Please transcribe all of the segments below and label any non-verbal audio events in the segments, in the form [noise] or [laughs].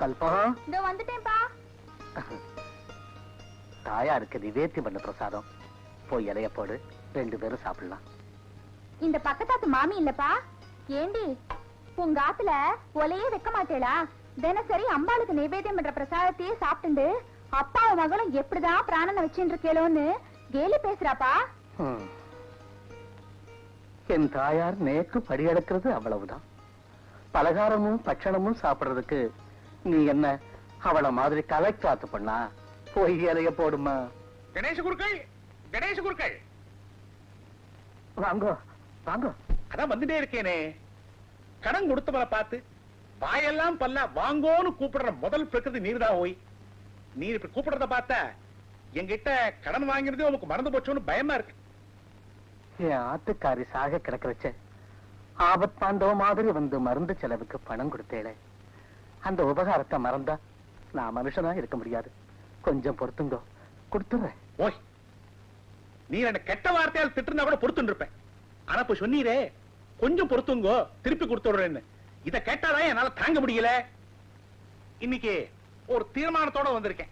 கல்பகம் இதோ வந்துட்டேன்ப்பா. தாயாருக்கு நிவேத்தியம் பண்ண பிரசாதம். போய் இலைய போடு. ரெண்டு பேரும் சாப்பிடலாம். இந்த பக்கத்தாத்து மாமி இல்லப்பா. ஏண்டி? உங்க ஆத்துல ஒலையே வைக்க மாட்டேளா? தினசரி அம்பாளுக்கு நைவேத்தியம் பண்ற பிரசாதத்தையே சாப்பிட்டுண்டு அப்பாவும் மகளும் எப்படிதான் பிராணனை வச்சுட்டு இருக்கேளோன்னு கேலி பேசுறாப்பா. என் தாயார் நேக்கு படியெடுக்கிறது அவ்வளவுதான். பலகாரமும் பட்சணமும் சாப்பிடுறதுக்கு நீ என்ன அவள மாதிரி கலெக்டாத்து பண்ணா? போய் இலைய போடுமா? கணேச குருக்கள் கணேச குருக்கள். வாங்கோ வாங்கோ. அதான் வந்துட்டே இருக்கேனே. கடன் கொடுத்தவளை பார்த்து வாயெல்லாம் பல்ல வாங்கோன்னு கூப்பிடுற முதல் பிரகிருதி நீர்தான் ஓய். நீர் இப்படி கூப்பிடுறத பார்த்தா என்கிட்ட கடன் வாங்கினதே உனக்கு மறந்து போச்சோன்னு பயமா இருக்கு. என் ஆத்துக்காரி சாக கிடக்கிறச்ச. ஆபத் பாண்டவ மாதிரி வந்து மருந்து செலவுக்கு பணம் கொடுத்தேளே. அந்த உபகாரத்தை மறந்தா நான் மனுஷனா இருக்க முடியாது. கொஞ்சம் பொறுத்துங்கோ. கொடுத்துறேன் ஓய். நீ என்ன கெட்ட வார்த்தையால் திட்டுனா கூட பொறுத்துட்டு இருப்பேன் ஆனா இப்ப சொன்னீரே. கொஞ்சம் பொறுத்துங்கோ. திருப்பி கொடுத்துடுறேன்னு. இத கேட்டாதான் என்னால தாங்க முடியல. இன்னைக்கு ஒரு தீர்மானத்தோட வந்திருக்கேன்.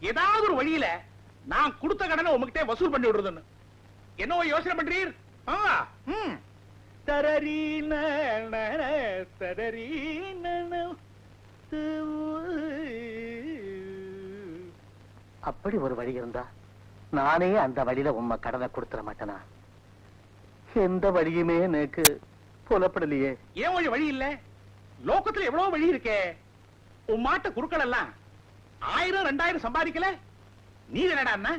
ஏதாவது ஒரு வழியில நான் கொடுத்த கடனை உங்ககிட்ட வசூல் பண்ணி விடுறதுன்னு. என்ன யோசனை பண்றீர்? ஆ, ம். தரரி ந, ந, ந, தரரி ந, ந, து. அப்படி ஒரு வழி இருந்தா நானே அந்த வழியில உம்ம கடனை கொடுத்துட மாட்டேனா? எந்த வழியுமே எனக்கு புலப்படலையே. ஏன் ஒரு வழி இல்ல? லோகத்துல எவ்வளவு வழி இருக்கே. உன் மாட்ட குறுக்கள் எல்லாம் ஆயிரம் ரெண்டாயிரம் சம்பாதிக்கல? நீ என்னடா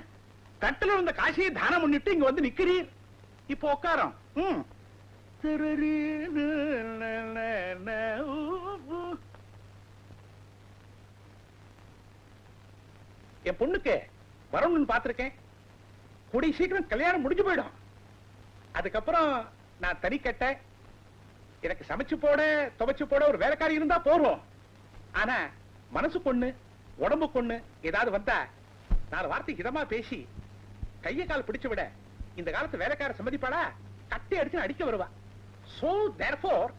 தட்டுல இருந்த காசியை தானம் பண்ணிட்டு இங்க வந்து நிக்கிறீர். இப்போ உட்காரம். ம். திருரி ந, ந, ந, ந, ஊ, ஊ. என் பொண்ணுக்கு வரணும்னு பார்த்துருக்கேன். கூடிய சீக்கிரம் கல்யாணம் முடிஞ்சு போயிடும். அதுக்கப்புறம் நான் தனி கட்ட எனக்கு சமைச்சு போட துவைச்சு போட ஒரு வேலைக்காரி இருந்தா போறோம் ஆனா மனசு பொண்ணு உடம்பு பொண்ணு ஏதாவது வந்தா நாலு வார்த்தை இதமா பேசி கைய கால் பிடிச்சு விட இந்த காலத்து வேலைக்கார சம்மதிப்பாடா கட்டி அடிச்சு அடிக்க வருவா. சோ தேர்ஃபோர்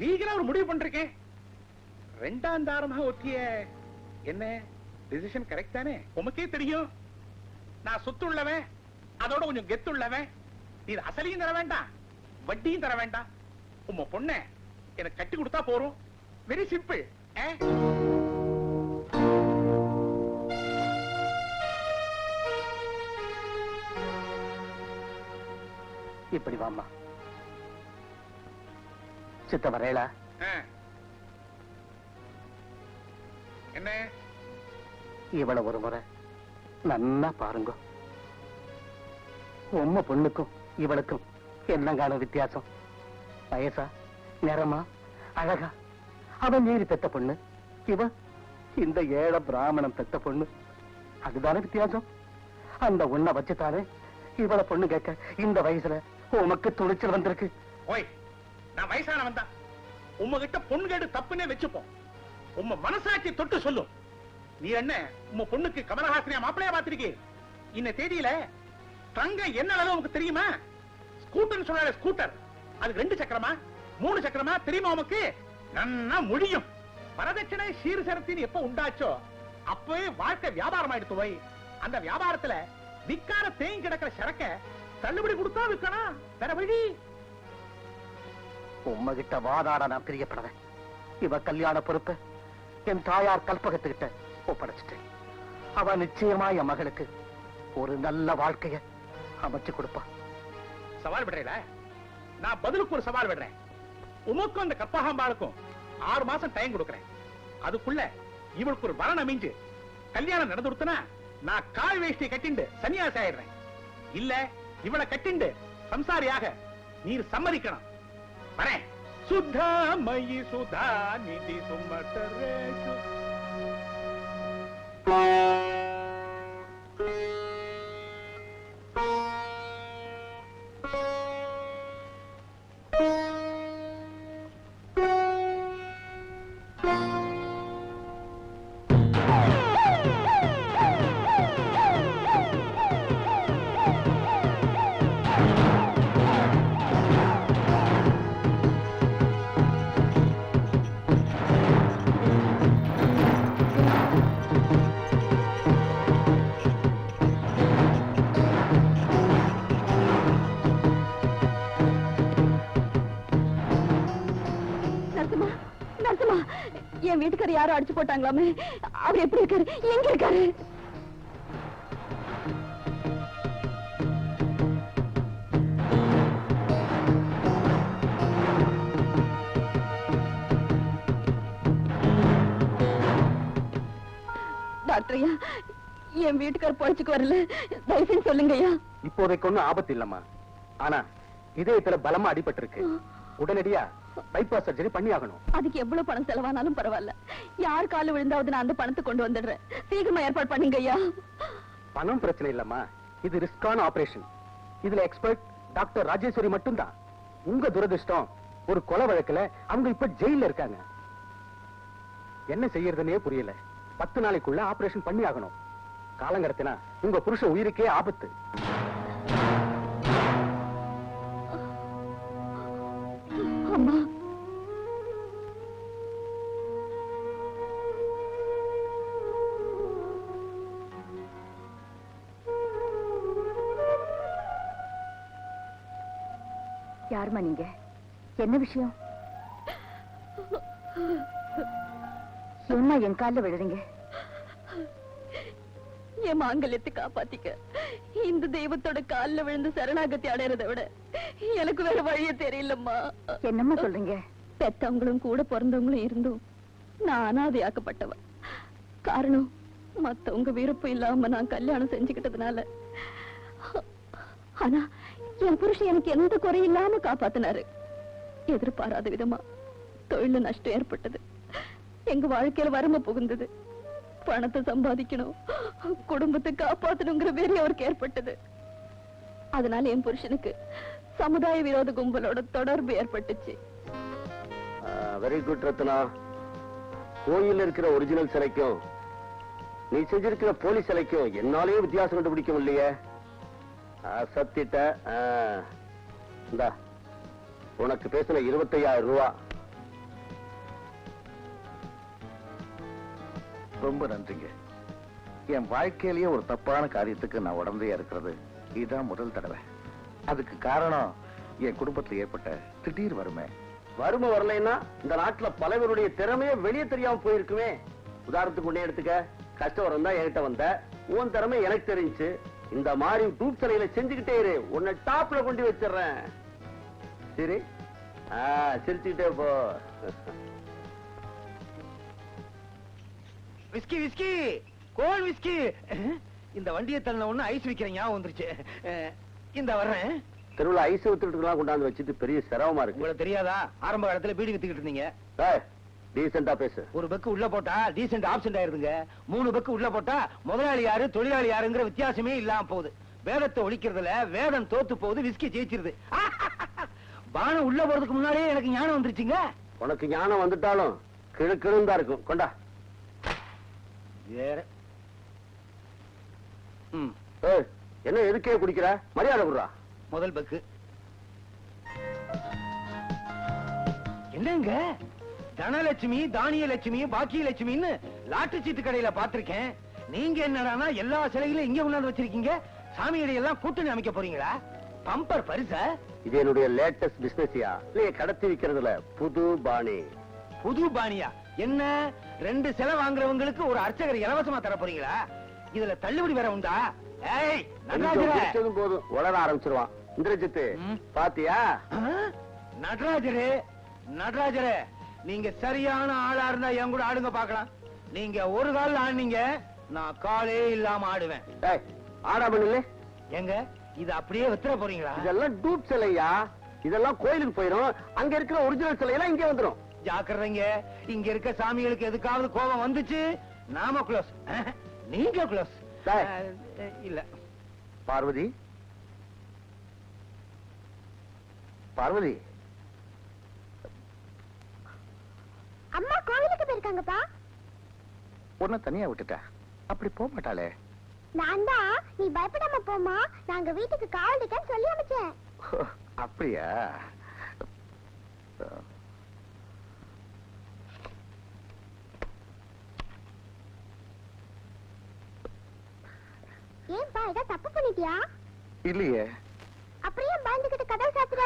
லீகலா ஒரு முடிவு பண்றேன் ரெண்டாம் தாரமாக ஒத்திய என்ன? டிசிஷன் கரெக்ட் தானே? உமக்கே தெரியும். நான் சொத்து உள்ளவன் அதோட கொஞ்சம் கெத்து உள்ளவன் நீ அசலையும் தர வேண்டாம் வட்டியும் தர வேண்டாம். உம்ம பொண்ண எனக்கு கட்டி கொடுத்தா போறோம். வெரி சிம்பிள் இப்படி வாம்மா. சித்த வரையலா என்ன? இவள ஒரு முறை நன்னா பாருங்க. உம்ம பொண்ணுக்கும் இவளுக்கும் என்னங்கான வித்தியாசம்? வயசா நிறமா அழகா? அவன் மீறி பெத்த பொண்ணு இவ இந்த ஏழ பிராமணன் பெத்த பொண்ணு அதுதானே வித்தியாசம்? அந்த உன்னை வச்சுதானே இவள பொண்ணு கேட்க இந்த வயசுல உமக்கு துணிச்சல் வந்திருக்கு. ஓய் நான் வயசானவன் தான் உம்மகிட்ட பொண்ணு கேடு தப்புன்னே வச்சுப்போம். உம்ம மனசாட்சி தொட்டு சொல்லும். நீ என்ன உங்க பொண்ணுக்கு கமலஹாசனியா மாப்பிளைய பாத்திருக்கீ இந்த தேதியில தங்க என்ன அளவு உனக்கு தெரியுமா? ஸ்கூட்டர் சொல்றாரு ஸ்கூட்டர். அது ரெண்டு சக்கரமா மூணு சக்கரமா தெரியுமா உனக்கு நன்னா முடியும் வரதட்சணை சீர்சரத்தின் எப்ப உண்டாச்சோ அப்பவே வாழ்க்கை வியாபாரம் ஆயிடுத்து போய். அந்த வியாபாரத்துல விக்கார தேங்கி கிடக்கிற சரக்க தள்ளுபடி கொடுத்தா விற்கணும். வேற வழி? உம்மகிட்ட வாதாட நான் பிரியப்படுறேன் இவ கல்யாண பொறுப்பு என் தாயார் கல்பகத்துக்கிட்ட. ஒப்படைச்சிட்டேன். அவ நிச்சயமா என் மகளுக்கு ஒரு நல்ல வாழ்க்கைய அமைச்சு கொடுப்பா. சவால் விடுறீல நான் பதிலுக்கு ஒரு சவால் விடுறேன். உமக்கும் அந்த கற்பகாம்பாளுக்கும் ஆறு மாசம் டைம் கொடுக்கறேன். அதுக்குள்ள இவளுக்கு ஒரு வரன் அமைஞ்சு கல்யாணம் நடந்து கொடுத்தனா நான் கால் வேஷ்டி கட்டிண்டு சன்னியாசி ஆயிடுறேன். இல்ல இவளை கட்டிண்டு சம்சாரியாக நீர் சம்மதிக்கணும். வரேன். சுத்தா மயி சுதா நிதி சுமதரேஷு thank you யாரும் அடிச்சு போட்டாங்களாமே? அவர் எப்படி இருக்காரு? எங்க இருக்காரு? என் வீட்டுக்காரர் பொழைச்சுக்கு வரல. தயவுசெய்து சொல்லுங்க ஐயா. இப்போதைக்கு ஒண்ணும் ஆபத்து இல்லம்மா. ஆனா இதயத்துல பலமா அடிபட்டிருக்கு. உடனடியா பைபாஸ் சர்ஜரி பண்ணி ஆகணும் அதுக்கு எவ்வளவு பணம் செலவானாலும் பரவாயில்ல. யார் கால விழுந்தாவது நான் அந்த பணத்தை கொண்டு வந்துடுறேன். சீக்கிரமா ஏற்பாடு பண்ணுங்க ஐயா. பணம் பிரச்சனை இல்லம்மா. இது ரிஸ்கான ஆபரேஷன் இதுல எக்ஸ்பர்ட் டாக்டர் ராஜேஸ்வரி மட்டும்தான். உங்க துரதிர்ஷ்டம் ஒரு கொலை வழக்குல அவங்க இப்ப ஜெயில்ல இருக்காங்க. என்ன செய்யறதுன்னே புரியல. பத்து நாளைக்குள்ள ஆபரேஷன் பண்ணி ஆகணும் காலங்கரத்தினா உங்க புருஷ உயிருக்கே ஆபத்து. யாருமா நீங்க? என்ன விஷயம்? ஏம்மா என் கால்ல விழுறீங்க. என் மாங்கல்யத்தை காப்பாத்திக்க இந்த தெய்வத்தோட கால்ல விழுந்து சரணாகதி அடையறதை விட எனக்கு வேற வழியே தெரியலம்மா. என்னம்மா சொல்றீங்க? பெத்தவங்களும் கூட பிறந்தவங்களும் இருந்தும் நான் அனாதையாக்கப்பட்டவ காரணம் மத்தவங்க விருப்பம் இல்லாம நான் கல்யாணம் செஞ்சுக்கிட்டதுனால. ஆனா என் புருஷன் எனக்கு எந்த குறை இல்லாம காப்பாத்தினாரு. எதிர்பாராத விதமா தொழில நஷ்டம் ஏற்பட்டது. எங்க வாழ்க்கையில வறுமை புகுந்தது. பணத்தை சம்பாதிக்கணும் குடும்பத்தை காப்பாத்தணுங்கிற வெறி அவருக்கு ஏற்பட்டது. அதனால என் புருஷனுக்கு சமுதாய விரோத கும்பலோட தொடர்பு ஏற்பட்டுச்சு. Very good Ratna. கோயில்ல இருக்கிற ஒரிஜினல் சிலைக்கும் நீ செஞ்சிருக்கிற போலீஸ் சிலைக்கும் என்னாலே வித்தியாசம் கண்டுபிடிக்கும் இல்லையே சத்திட்ட இந்தா உனக்கு பேசின இருபத்தையாயிரம் ரூபா. ரொம்ப நன்றிங்க. என் வாழ்க்கையிலேயே ஒரு தப்பான காரியத்துக்கு நான் உடந்தையா இருக்கிறது. இதுதான் முதல் தடவை. அதுக்கு காரணம் என் குடும்பத்துல ஏற்பட்ட திடீர் வறுமை. வறுமை வரலைன்னா இந்த நாட்டுல பலவருடைய திறமையே வெளியே தெரியாம போயிருக்குமே. உதாரணத்துக்கு ஒண்ணே எடுத்துக்க. கஷ்டம் வந்தா என்கிட்ட வந்த. உன் திறமை எனக்கு தெரிஞ்சு இந்த மாதிரி டூப் சிலையில செஞ்சுக்கிட்டே இரு. உன்னை டாப்ல கொண்டு வச்சிடுறேன். சரி. சிரிச்சுக்கிட்டே போ. Whisky whisky. கோல் விஸ்கி. இந்த வண்டியை தள்ள ஒண்ணு ஐஸ் விக்கிற ஞாபகம் வந்துருச்சு. இந்த வர்றேன். தெருவுல ஐஸ் வித்துட்டுலாம் கொண்டாந்து வச்சுட்டு பெரிய சிரமமா இருக்கு. உங்களுக்கு தெரியாதா? ஆரம்ப காலத்துல பீடி வித்துக்கிட்டு இருந்தீங்க. டீசெண்டா பேசு. ஒரு பெக்கு உள்ள போட்டா டீசென்ட் ஆப்சென்ட் ஆயிருதுங்க மூணு பெக்கு உள்ள போட்டா முதலாளி யாரு தொழிலாளி யாருங்கிற வித்தியாசமே இல்லாம போகுது. வேதத்தை ஒழிக்கிறதுல வேதம் தோத்து போகுது விஸ்கி ஜெயிச்சிருது. [laughs] பானம் உள்ள போறதுக்கு முன்னாடியே எனக்கு ஞானம் வந்துருச்சுங்க. உனக்கு ஞானம் வந்துட்டாலும் கிழு கிழுந்தா இருக்கும். கொண்டா. வேற. ம். ஏய், என்ன எதுக்கே குடிக்கிற? மரியாதை குடுறா. முதல் பக்கு என்னங்க? தனலட்சுமி தானிய லட்சுமி பாக்கிய லட்சுமின்னு லாட்டு சீட்டு கடையில பாத்திருக்கேன் நீங்க என்னடானா எல்லா சிலைகளையும் இங்க கொண்டாந்து வச்சிருக்கீங்க. சாமிகளை எல்லாம் கூட்டணி அமைக்க போறீங்களா? பம்பர் பரிசா? இது என்னுடைய லேட்டஸ்ட் பிசினஸ்யா இல்லையே கடத்தி விக்கிறதுல புது பாணி. புது பாணியா? என்ன? ரெண்டு சிலை வாங்குறவங்களுக்கு ஒரு அர்ச்சகர் இலவசமா தர போறீங்களா? இதுல தள்ளுபடி வேற உண்டா? ஏய் நடராஜரே! போதும். உளர ஆரம்பிச்சிருவான். இந்திரஜித்து. பாத்தியா? நடராஜரே! நடராஜரே! நீங்க சரியான ஆளா இருந்தா என் கூட ஆடுங்க பார்க்கலாம். நீங்க ஒரு கால் ஆடுனீங்க நான் காலே இல்லாம ஆடுவேன். ஆடாம நில்லு எங்க? இது அப்படியே வித்துற போறீங்களா? இதெல்லாம் டூப் சிலையா? இதெல்லாம் கோயிலுக்கு போயிரும். அங்க இருக்கிற ஒரிஜினல் சிலையெல்லாம் இங்கே வந்துரும். ஜாக்கிரதைங்க. இங்க இருக்க சாமிகளுக்கு எதுக்காவது கோபம் வந்துச்சு? நாம க்ளோஸ் [laughs] நீங்க க்ளோஸ். இல்ல. பார்வதி. பார்வதி. போயிருக்காங்கப்பா உன்னை தனியா விட்டுட்டா? அப்படி போக மாட்டாளே. நான் தான். நீ பயப்படாம போமா நாங்க வீட்டுக்கு காவல் இருக்கேன்னு சொல்லி அமைச்சேன். அப்படியா? ஏன்பா ஏதோ தப்பு பண்ணிட்டியா? இல்லையே. அப்படியே பயந்துகிட்டு கதவு சாத்துற?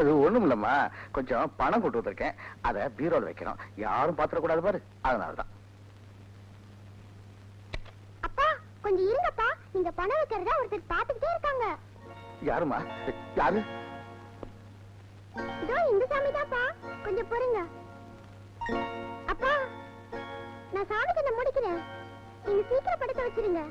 அது ஒண்ணும் இல்லம்மா. கொஞ்சம் பணம் கொண்டு வந்திருக்கேன். அதை பீரோல வைக்கணும். யாரும் பாத்திரக்கூடாது பாரு. அதனாலதான். அப்பா கொஞ்சம் இருங்கப்பா. நீங்க பணம் வைக்கிறதா ஒருத்தர் பாத்துக்கிட்டே இருக்காங்க. யாருமா யாரு? இதோ இந்த சாமி தான்ப்பா கொஞ்சம் பொறுங்க. அப்பா நான் சாமி கண்ணை முடிக்கிறேன். நீங்க சீக்கிரம் படுக்க வச்சிருங்க.